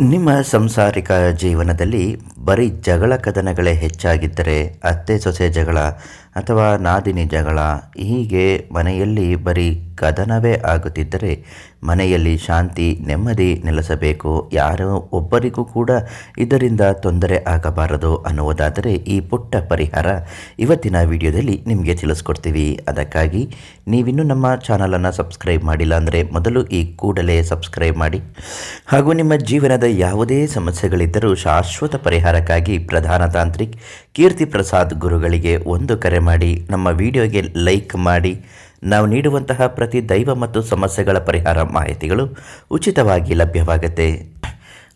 ನಿಮ್ಮ ಸಂಸಾರಿಕ ಜೀವನದಲ್ಲಿ ಬರೀ ಜಗಳ ಕದನಗಳೇ ಹೆಚ್ಚಾಗಿದ್ದರೆ ಅತ್ತೆ ಸೊಸೆ ಜಗಳ ಅಥವಾ ನಾದಿನಿ ಜಗಳ ಹೀಗೆ ಮನೆಯಲ್ಲಿ ಬರೀ ಕದನವೇ ಆಗುತ್ತಿದ್ದರೆ ಮನೆಯಲ್ಲಿ ಶಾಂತಿ, ನೆಮ್ಮದಿ ನೆಲೆಸಬೇಕು. ಯಾರೋ ಒಬ್ಬರಿಗೂ ಕೂಡ ಇದರಿಂದ ತೊಂದರೆ ಆಗಬಾರದು ಅನ್ನುವುದಾದರೆ ಈ ಪುಟ್ಟ ಪರಿಹಾರ ಇವತ್ತಿನ ವಿಡಿಯೋದಲ್ಲಿ ನಿಮಗೆ ತಿಳಿಸ್ಕೊಡ್ತೀವಿ. ಅದಕ್ಕಾಗಿ ನೀವಿನ್ನೂ ನಮ್ಮ ಚಾನಲನ್ನು ಸಬ್ಸ್ಕ್ರೈಬ್ ಮಾಡಿಲ್ಲ ಅಂದರೆ ಮೊದಲು ಈ ಕೂಡಲೇ ಸಬ್ಸ್ಕ್ರೈಬ್ ಮಾಡಿ. ಹಾಗೂ ನಿಮ್ಮ ಜೀವನದ ಯಾವುದೇ ಸಮಸ್ಯೆಗಳಿದ್ದರೂ ಶಾಶ್ವತ ಪರಿಹಾರಕ್ಕಾಗಿ ಪ್ರಧಾನ ತಾಂತ್ರಿಕ್ ಕೀರ್ತಿ ಪ್ರಸಾದ್ ಗುರುಗಳಿಗೆ ಒಂದು ಕರೆ ಮಾಡಿ, ನಮ್ಮ ವಿಡಿಯೋಗೆ ಲೈಕ್ ಮಾಡಿ. ನಾವು ನೀಡುವಂತಹ ಪ್ರತಿ ದೈವ ಮತ್ತು ಸಮಸ್ಯೆಗಳ ಪರಿಹಾರ ಮಾಹಿತಿಗಳು ಉಚಿತವಾಗಿ ಲಭ್ಯವಾಗುತ್ತೆ.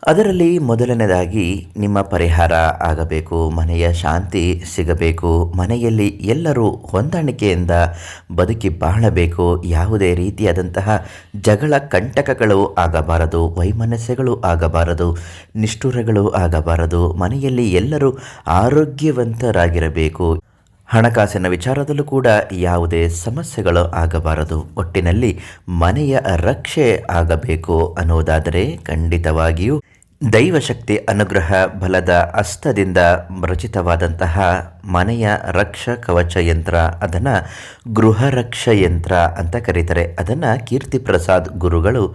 ಅದರಲ್ಲಿ ಮೊದಲನೇದಾಗಿ ನಿಮ್ಮ ಪರಿಹಾರ ಆಗಬೇಕು, ಮನೆಯ ಶಾಂತಿ ಸಿಗಬೇಕು, ಮನೆಯಲ್ಲಿ ಎಲ್ಲರೂ ಹೊಂದಾಣಿಕೆಯಿಂದ ಬದುಕಿ ಬಾಳಬೇಕು. ಯಾವುದೇ ರೀತಿಯಾದಂತಹ ಜಗಳ ಕಂಟಕಗಳು ಆಗಬಾರದು, ವೈಮನಸ್ಯಗಳು ಆಗಬಾರದು, ನಿಷ್ಠುರಗಳು ಆಗಬಾರದು. ಮನೆಯಲ್ಲಿ ಎಲ್ಲರೂ ಆರೋಗ್ಯವಂತರಾಗಿರಬೇಕು. ಹಣಕಾಸಿನ ವಿಚಾರದಲ್ಲೂ ಕೂಡ ಯಾವುದೇ ಸಮಸ್ಯೆಗಳು ಆಗಬಾರದು. ಒಟ್ಟಿನಲ್ಲಿ ಮನೆಯ ರಕ್ಷೆ ಆಗಬೇಕು ಅನ್ನೋದಾದರೆ ಖಂಡಿತವಾಗಿಯೂ ದೈವಶಕ್ತಿ ಅನುಗ್ರಹ ಬಲದ ಅಸ್ತದಿಂದ ರಚಿತವಾದಂತಹ ಮನೆಯ ರಕ್ಷ ಕವಚ ಯಂತ್ರ, ಅದನ್ನು ಗೃಹ ರಕ್ಷ ಯಂತ್ರ ಅಂತ ಕರೀತಾರೆ. ಅದನ್ನು ಕೀರ್ತಿ ಪ್ರಸಾದ್ ಗುರುಗಳು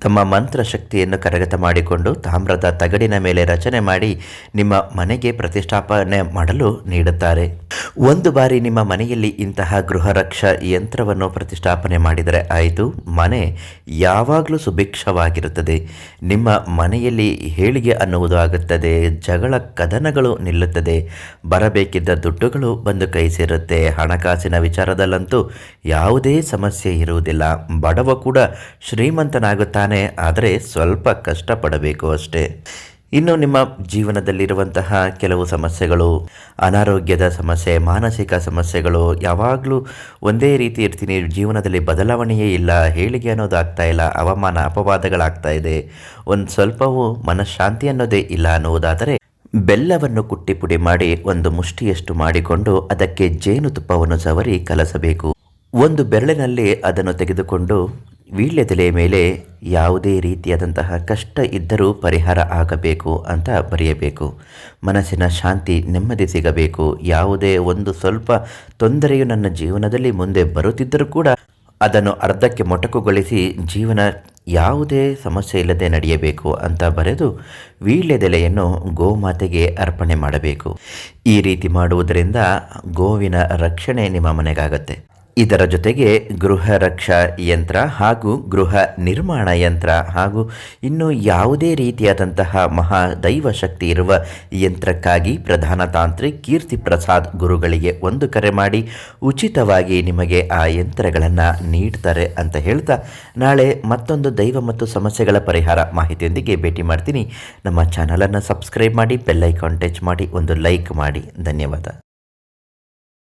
ತಮ್ಮ ಮಂತ್ರ ಶಕ್ತಿಯನ್ನು ಕರಗತ ಮಾಡಿಕೊಂಡು ತಾಮ್ರದ ತಗಡಿನ ಮೇಲೆ ರಚನೆ ಮಾಡಿ ನಿಮ್ಮ ಮನೆಗೆ ಪ್ರತಿಷ್ಠಾಪನೆ ಮಾಡಲು ನೀಡುತ್ತಾರೆ. ಒಂದು ಬಾರಿ ನಿಮ್ಮ ಮನೆಯಲ್ಲಿ ಇಂತಹ ಗೃಹ ರಕ್ಷ ಯಂತ್ರವನ್ನು ಪ್ರತಿಷ್ಠಾಪನೆ ಮಾಡಿದರೆ ಆಯಿತು. ಮನೆ ಯಾವಾಗಲೂ ಸುಭಿಕ್ಷವಾಗಿರುತ್ತದೆ. ನಿಮ್ಮ ಮನೆಯಲ್ಲಿ ಹೇಳಿಗೆ ಅನ್ನುವುದು ಆಗುತ್ತದೆ. ಜಗಳ ಕದನಗಳು ನಿಲ್ಲುತ್ತದೆ. ಬರಬೇಕಿದ್ದ ದುಡ್ಡುಗಳು ಬಂದು ಕೈ ಸೇರುತ್ತೆ. ಹಣಕಾಸಿನ ವಿಚಾರದಲ್ಲಂತೂ ಯಾವುದೇ ಸಮಸ್ಯೆ ಇರುವುದಿಲ್ಲ. ಬಡವ ಕೂಡ ಶ್ರೀಮಂತನಾಗುತ್ತಾನೆ. ಆದರೆ ಸ್ವಲ್ಪ ಕಷ್ಟಪಡಬೇಕು ಅಷ್ಟೇ. ಇನ್ನು ನಿಮ್ಮ ಜೀವನದಲ್ಲಿರುವಂತಹ ಕೆಲವು ಸಮಸ್ಯೆಗಳು, ಅನಾರೋಗ್ಯದ ಸಮಸ್ಯೆ, ಮಾನಸಿಕ ಸಮಸ್ಯೆಗಳು, ಯಾವಾಗಲೂ ಒಂದೇ ರೀತಿ ಇರ್ತೀನಿ, ಜೀವನದಲ್ಲಿ ಬದಲಾವಣೆಯೇ ಇಲ್ಲ ಹೇಳಿಗೆ ಅನ್ನೋದಾಗ್ತಾ ಇಲ್ಲ, ಅವಮಾನ, ಅಪವಾದಗಳಾಗ್ತಾ ಇದೆ. ಒಂದು ಸ್ವಲ್ಪವೂ ಮನಃಶಾಂತಿ ಅನ್ನೋದೇ ಇಲ್ಲ ಅನ್ನುವುದಾದರೆ, ಬೆಲ್ಲವನ್ನು ಕುಟ್ಟಿ ಪುಡಿ ಮಾಡಿ ಒಂದು ಮುಷ್ಟಿಯಷ್ಟು ಮಾಡಿಕೊಂಡು ಅದಕ್ಕೆ ಜೇನುತುಪ್ಪವನ್ನು ಸವರಿ ಕಲಸಬೇಕು. ಒಂದು ಬೆರಳಿನಲ್ಲಿ ಅದನ್ನು ತೆಗೆದುಕೊಂಡು ವೀಳ್ಯದೆಲೆ ಮೇಲೆ ಯಾವುದೇ ರೀತಿಯಾದಂತಹ ಕಷ್ಟ ಇದ್ದರೂ ಪರಿಹಾರ ಆಗಬೇಕು ಅಂತ ಬರೆಯಬೇಕು. ಮನಸ್ಸಿನ ಶಾಂತಿ ನೆಮ್ಮದಿ ಸಿಗಬೇಕು. ಯಾವುದೇ ಒಂದು ಸ್ವಲ್ಪ ತೊಂದರೆಯು ನನ್ನ ಜೀವನದಲ್ಲಿ ಮುಂದೆ ಬರುತ್ತಿದ್ದರೂ ಕೂಡ ಅದನ್ನು ಅರ್ಧಕ್ಕೆ ಮೊಟಕುಗೊಳಿಸಿ ಜೀವನ ಯಾವುದೇ ಸಮಸ್ಯೆ ಇಲ್ಲದೆ ನಡೆಯಬೇಕು ಅಂತ ಬರೆದು ವೀಳ್ಯದೆಲೆಯನ್ನು ಗೋಮಾತೆಗೆ ಅರ್ಪಣೆ ಮಾಡಬೇಕು. ಈ ರೀತಿ ಮಾಡುವುದರಿಂದ ಗೋವಿನ ರಕ್ಷಣೆ ನಿಮ್ಮ ಮನೆಗಾಗತ್ತೆ. ಇದರ ಜೊತೆಗೆ ಗೃಹ ರಕ್ಷಾ ಯಂತ್ರ ಹಾಗೂ ಗೃಹ ನಿರ್ಮಾಣ ಯಂತ್ರ ಹಾಗೂ ಇನ್ನು ಯಾವುದೇ ರೀತಿಯಾದಂತಹ ಮಹಾ ದೈವ ಶಕ್ತಿ ಇರುವ ಯಂತ್ರಕ್ಕಾಗಿ ಪ್ರಧಾನ ತಾಂತ್ರಿ ಕೀರ್ತಿ ಪ್ರಸಾದ್ ಗುರುಗಳಿಗೆ ಒಂದು ಕರೆ ಮಾಡಿ, ಉಚಿತವಾಗಿ ನಿಮಗೆ ಆ ಯಂತ್ರಗಳನ್ನು ನೀಡ್ತಾರೆ ಅಂತ ಹೇಳ್ತಾ ನಾಳೆ ಮತ್ತೊಂದು ದೈವ ಮತ್ತು ಸಮಸ್ಯೆಗಳ ಪರಿಹಾರ ಮಾಹಿತಿಯೊಂದಿಗೆ ಭೇಟಿ ಮಾಡ್ತೀನಿ. ನಮ್ಮ ಚಾನಲನ್ನು ಸಬ್ಸ್ಕ್ರೈಬ್ ಮಾಡಿ ಬೆಲ್ಲೈಕಾನ್ ಟಚ್ ಮಾಡಿ, ಒಂದು ಲೈಕ್ ಮಾಡಿ. ಧನ್ಯವಾದ.